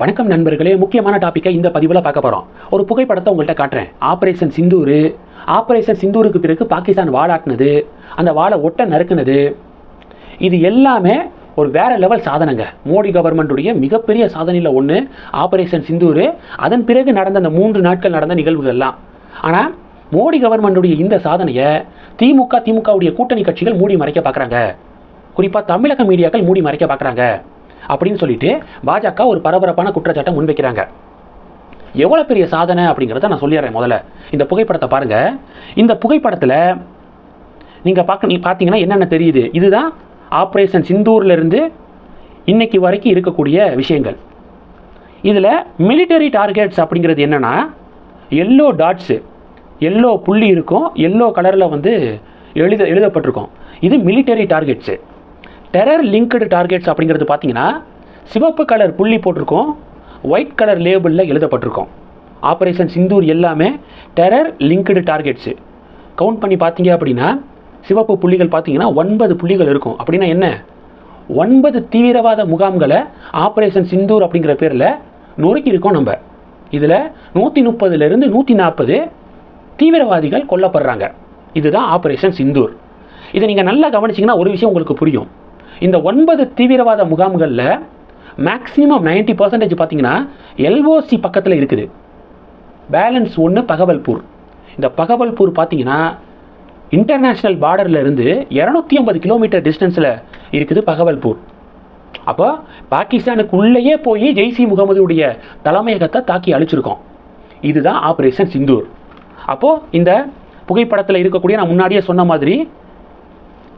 வணக்கம் நண்பர்களே முக்கியமான டாப்பிக்கை இந்த பதிவில் பார்க்க போகிறோம் ஒரு புகைப்படத்தை உங்கள்கிட்ட காட்டுறேன். ஆப்ரேஷன் சிந்தூர் ஆப்ரேஷன் சிந்தூருக்கு பிறகு பாகிஸ்தான் வாழாட்டினது அந்த வாழை ஒட்ட நறுக்குனது. இது எல்லாமே ஒரு வேற லெவல் சாதனைங்க. மோடி கவர்மெண்ட்டுடைய மிகப்பெரிய சாதனையில் ஒன்று ஆப்ரேஷன் சிந்தூர் அதன் பிறகு நடந்த அந்த மூன்று நாட்கள் நடந்த நிகழ்வுகள்லாம் ஆனால் மோடி கவர்மெண்ட்டுடைய இந்த சாதனையை திமுக திமுகவுடைய கூட்டணி கட்சிகள் மூடி மறைக்க பார்க்குறாங்க குறிப்பாக தமிழக மீடியாக்கள் மூடி மறைக்க பார்க்குறாங்க அப்படின்னு சொல்லிட்டு பாஜக ஒரு பரபரப்பான குற்றச்சாட்டை முன்வைக்கிறாங்க. எவ்வளோ பெரிய சாதனை அப்படிங்கிறத நான் சொல்லிடுறேன் முதல்ல. இந்த புகைப்படத்தை பாருங்கள் இந்த புகைப்படத்தில் நீங்கள் பார்க்க நீ பார்த்தீங்கன்னா என்னென்ன தெரியுது? இதுதான் ஆப்ரேஷன் சிந்தூர்ல இருந்து இன்னைக்கு வரைக்கும் இருக்கக்கூடிய விஷயங்கள். இதில் மிலிட்டரி டார்கெட்ஸ் அப்படிங்கிறது என்னென்னா எல்லோ டாட்ஸு எல்லோ புள்ளி இருக்கும் எல்லோ கலரில் வந்து எழுத எழுதப்பட்டிருக்கும். இது military targets terror linked targets அப்படிங்கிறது பார்த்தீங்கன்னா சிவப்பு கலர் புள்ளி போட்டிருக்கோம் ஒயிட் கலர் லேபிளில் எழுதப்பட்டிருக்கும். ஆப்ரேஷன் சிந்தூர் எல்லாமே டெரர் லிங்க்டு டார்கெட்ஸு கவுண்ட் பண்ணி பார்த்தீங்க அப்படின்னா சிவப்பு புள்ளிகள் பார்த்தீங்கன்னா ஒன்பது புள்ளிகள் இருக்கும். அப்படின்னா என்ன? ஒன்பது தீவிரவாத முகாம்களை ஆப்ரேஷன் சிந்தூர் அப்படிங்கிற பேரில் நொறுக்கி இருக்கோம் நம்ம. இதில் நூற்றி முப்பதுலேருந்து நூற்றி நாற்பது தீவிரவாதிகள் கொல்லப்படுறாங்க. இதுதான் ஆப்ரேஷன் சிந்தூர் இதை நீங்கள் நல்லா கவனிச்சிங்கன்னா ஒரு விஷயம் உங்களுக்கு புரியும். இந்த ஒன்பது தீவிரவாத முகாம்களில் மேக்ஸிமம் 90% பர்சன்டேஜ் பார்த்தீங்கன்னா எல்ஓசி பக்கத்தில் இருக்குது. பேலன்ஸ் ஒன்று பகவல்பூர். இந்த பகவல்பூர் பார்த்தீங்கன்னா இன்டர்நேஷ்னல் பார்டரில் இருந்து இரநூத்தி ஐம்பது கிலோமீட்டர் டிஸ்டன்ஸில் இருக்குது பகவல்பூர். அப்போ பாகிஸ்தானுக்கு உள்ளேயே போய் ஜெய்சி முகமதுடைய தலைமையகத்தை தாக்கி அழிச்சிருக்கோம். இதுதான் ஆப்ரேஷன் சிந்தூர் அப்போது இந்த புகைப்படத்தில் இருக்கக்கூடிய நான் முன்னாடியே சொன்ன மாதிரி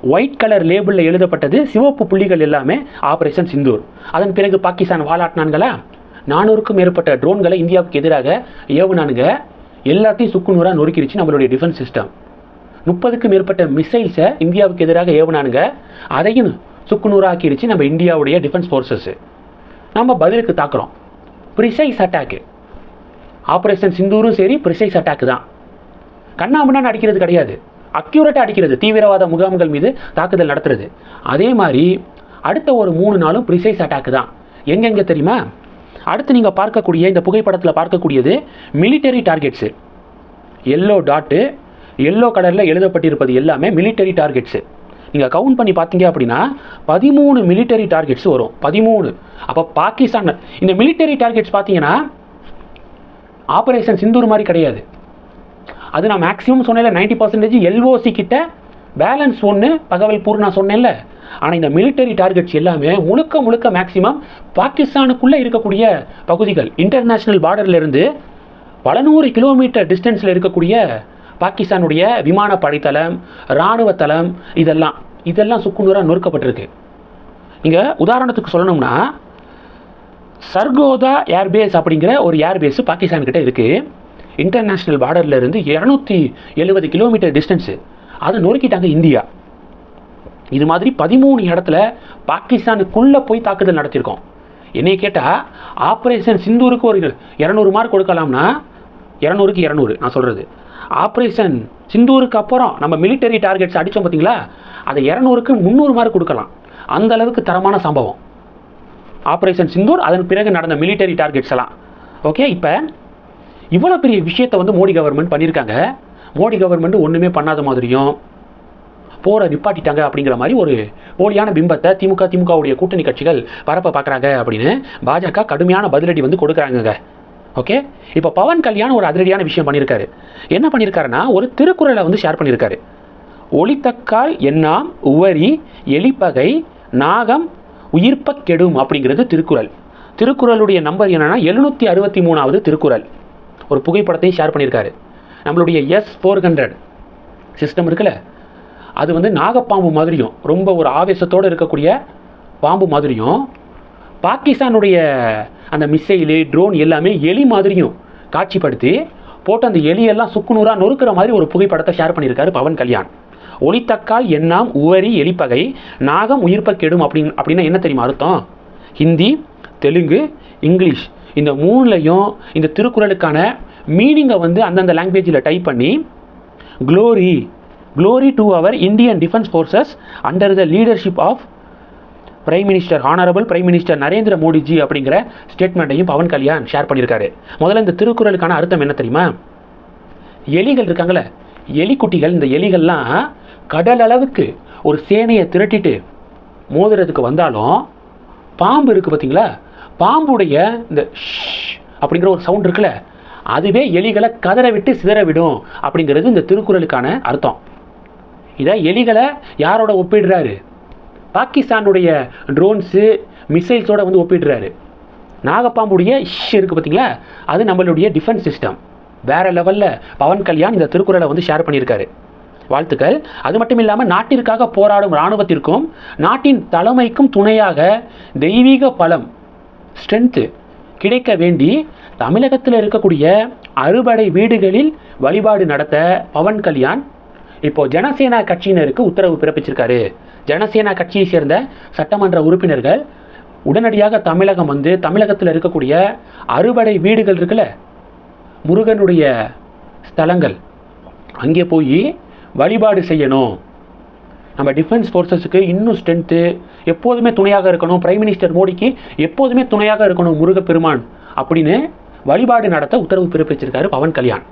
ஒயிட் கலர் லேபிளில் எழுதப்பட்டது சிவப்பு புள்ளிகள் எல்லாமே ஆப்ரேஷன் சிந்தூர் அதன் பிறகு பாகிஸ்தான் வாலாட்டினான்களா? நானூறுக்கும் மேற்பட்ட ட்ரோன்களை இந்தியாவுக்கு எதிராக ஏவுனானுங்க. எல்லாத்தையும் சுக்குநூறாக நொறுக்கிருச்சு நம்மளுடைய டிஃபென்ஸ் சிஸ்டம் முப்பதுக்கும் மேற்பட்ட மிசைல்ஸை இந்தியாவுக்கு எதிராக ஏவுனானுங்க. அதையும் சுக்குநூறாக்கிருச்சு நம்ம இந்தியாவுடைய டிஃபென்ஸ் ஃபோர்ஸஸ் நம்ம பதிலுக்கு தாக்குறோம். ப்ரிசைஸ் அட்டாக்கு ஆப்ரேஷன் சிந்தூரும் சரி ப்ரிசைஸ் அட்டாக்கு தான். கண்ணாமண்ணான்னு அடிக்கிறது கிடையாது. அக்யூரேட்டாக அடிக்கிறது தீவிரவாத முகாம்கள் மீது தாக்குதல் நடத்துறது. அதே மாதிரி அடுத்த ஒரு மூணு நாளும் ப்ரிசைஸ் அட்டாக் தான். எங்கெங்கே தெரியுமா? அடுத்து நீங்கள் பார்க்கக்கூடிய இந்த புகைப்படத்தில் பார்க்கக்கூடியது military targets yellow dot yellow கலரில் எழுதப்பட்டிருப்பது எல்லாமே மிலிட்டரி டார்கெட்ஸு நீங்கள் கவுண்ட் பண்ணி பார்த்தீங்க அப்படின்னா பதிமூணு மிலிட்டரி டார்கெட்ஸ் வரும். பதிமூணு. அப்போ பாகிஸ்தான் இந்த மிலிட்டரி டார்கெட்ஸ் பார்த்தீங்கன்னா ஆப்ரேஷன் சிந்தூர் மாதிரி கிடையாது. அது நான் மேக்ஸிமம் சொன்னேன்ல நைன்டி பர்சன்டேஜ் எல்ஓசி கிட்ட பேலன்ஸ் ஒன்று பகவல்பூர் நான் சொன்னேன்ல. ஆனால் இந்த மிலிட்டரி டார்கெட்ஸ் எல்லாமே முழுக்க முழுக்க மேக்சிமம் பாகிஸ்தானுக்குள்ளே இருக்கக்கூடிய பகுதிகள் இன்டர்நேஷ்னல் பார்டர்லேருந்து பல நூறு கிலோமீட்டர் டிஸ்டன்ஸில் இருக்கக்கூடிய பாகிஸ்தானுடைய விமான தளம் இராணுவ தளம் இதெல்லாம் இதெல்லாம் சுக்குநூறாக நொறுக்கப்பட்டிருக்கு. இங்கே உதாரணத்துக்கு சொல்லணும்னா சர்கோதா ஏர்பேஸ் அப்படிங்கிற ஒரு ஏர்பேஸ் பாகிஸ்தான்கிட்ட இருக்குது இன்டர்நேஷ்னல் பார்டர்ல இருந்து இரநூத்தி எழுபது கிலோமீட்டர் டிஸ்டன்ஸு அதை நொறுக்கிட்டாங்க இந்தியா. இது மாதிரி பதிமூணு இடத்துல பாகிஸ்தானுக்குள்ளே போய் தாக்குதல் நடத்தியிருக்கோம். என்னை கேட்டால் ஆப்ரேஷன் சிந்தூருக்கு ஒரு இரநூறு மார்க் கொடுக்கலாம்னா இரநூறுக்கு இரநூறு நான் சொல்கிறது ஆப்ரேஷன் சிந்தூருக்கு அப்புறம் நம்ம மிலிட்டரி டார்கெட்ஸ் அடித்தோம் பார்த்தீங்களா அதை இரநூறுக்கு முந்நூறு மார்க் கொடுக்கலாம். அந்த அளவுக்கு தரமான சம்பவம். ஆப்ரேஷன் சிந்தூர் அதன் பிறகு நடந்த மிலிட்டரி டார்கெட்ஸ் எல்லாம். ஓகே இப்போ இவ்வளோ பெரிய விஷயத்தை வந்து மோடி கவர்மெண்ட் பண்ணியிருக்காங்க. மோடி கவர்மெண்ட் ஒன்றுமே பண்ணாத மாதிரியும் போரை நிப்பாட்டிட்டாங்க அப்படிங்கிற மாதிரி ஒரு போலியான பிம்பத்தை திமுக திமுகவுடைய கூட்டணி கட்சிகள் பரப்ப பார்க்குறாங்க அப்படின்னு பாஜக கடுமையான பதிலடி வந்து கொடுக்குறாங்கங்க. ஓகே இப்போ பவன் கல்யாண் ஒரு அதிரடியான விஷயம் பண்ணியிருக்காரு. என்ன பண்ணியிருக்காருன்னா ஒரு திருக்குறளை வந்து ஷேர் பண்ணியிருக்காரு. ஒளித்தக்கால் எண்ணாம் உவரி எலிப்பகை நாகம் உயிர்ப்பக் கெடும் அப்படிங்கிறது திருக்குறள். திருக்குறளுடைய நம்பர் என்னன்னா எழுநூற்றி அறுபத்தி மூணாவது திருக்குறள். ஒரு புகைப்படத்தையும் ஷேர் பண்ணியிருக்காரு. நம்மளுடைய எஸ் ஃபோர் ஹண்ட்ரட் சிஸ்டம் இருக்குல்ல அது வந்து நாகப்பாம்பு மாதிரியும் ரொம்ப ஒரு ஆவேசத்தோடு இருக்கக்கூடிய பாம்பு மாதிரியும் பாகிஸ்தானுடைய அந்த மிசைலு ட்ரோன் எல்லாமே எலி மாதிரியும் காட்சிப்படுத்தி போட்டு அந்த எலியெல்லாம் சுக்குநூறாக நொறுக்கிற மாதிரி ஒரு புகைப்படத்தை ஷேர் பண்ணியிருக்காரு பவன் கல்யாண். ஒளித்தக்கால் எண்ணாம் உவரி எலிப்பகை நாகம் உயிர்ப்ப கெடும் அப்படின்னு அப்படின்னா என்ன தெரியுமா அர்த்தம்? ஹிந்தி தெலுங்கு இங்கிலீஷ். இந்த மூணுலையும் இந்த திருக்குறளுக்கான மீனிங்கை வந்து அந்தந்த லாங்குவேஜில் டைப் பண்ணி glory glory to our Indian defence forces under the leadership of prime minister honourable prime minister Narendra Modiji அப்படிங்கிற ஸ்டேட்மெண்ட்டையும் பவன் கல்யாண் ஷேர் பண்ணியிருக்காரு. முதல்ல இந்த திருக்குறளுக்கான அர்த்தம் என்ன தெரியுமா? எலிகள் இருக்காங்களே எலிக்குட்டிகள் இந்த எலிகள்லாம் கடல் அளவுக்கு ஒரு சேனையை திரட்டிட்டு மோதுறதுக்கு வந்தாலும் பாம்பு இருக்குது பார்த்தீங்களா? பாம்புடைய இந்த அப்படிங்கிற ஒரு சவுண்ட் இருக்குல்ல அதுவே எலிகளை கதற விட்டு சிதற விடும் அப்படிங்கிறது இந்த திருக்குறளுக்கான அர்த்தம். இதை எலிகளை யாரோட ஒப்பிடுறாரு? பாகிஸ்தானுடைய ட்ரோன்ஸு மிசைல்ஸோட வந்து ஒப்பிடுறாரு. நாகப்பாம்புடைய ஷ் இருக்குது பார்த்தீங்களா அது நம்மளுடைய டிஃபென்ஸ் சிஸ்டம் வேறு லெவலில் பவன் கல்யாண் இந்த திருக்குறளை வந்து ஷேர் பண்ணியிருக்காரு. வாழ்த்துக்கள். அது மட்டும் இல்லாமல் நாட்டிற்காக போராடும் இராணுவத்திற்கும் நாட்டின் தலைமைக்கும் துணையாக தெய்வீக பலம் ஸ்ட்ரென்த்து கிடைக்க வேண்டி தமிழகத்தில் இருக்கக்கூடிய அறுபடை வீடுகளில் வழிபாடு நடத்த பவன் கல்யாண் இப்போ ஜனசேனா கட்சியினருக்கு உத்தரவு பிறப்பிச்சிருக்காரு. ஜனசேனா கட்சியை சேர்ந்த சட்டமன்ற உறுப்பினர்கள் உடனடியாக தமிழகம் வந்து தமிழகத்தில் இருக்கக்கூடிய அறுபடை வீடுகள் இருக்குல்ல முருகனுடைய ஸ்தலங்கள் அங்கே போய் வழிபாடு செய்யணும். நம்ம டிஃபென்ஸ் ஃபோர்ஸஸுக்கு இன்னும் ஸ்ட்ரென்த்து எப்போதுமே துணையாக இருக்கணும். பிரைம் மினிஸ்டர் மோடிக்கு எப்போதுமே துணையாக இருக்கணும் முருகப்பெருமான் அப்படின்னு வழிபாடு நடத்த உத்தரவு பிறப்பிச்சிருக்காரு பவன் கல்யாண்.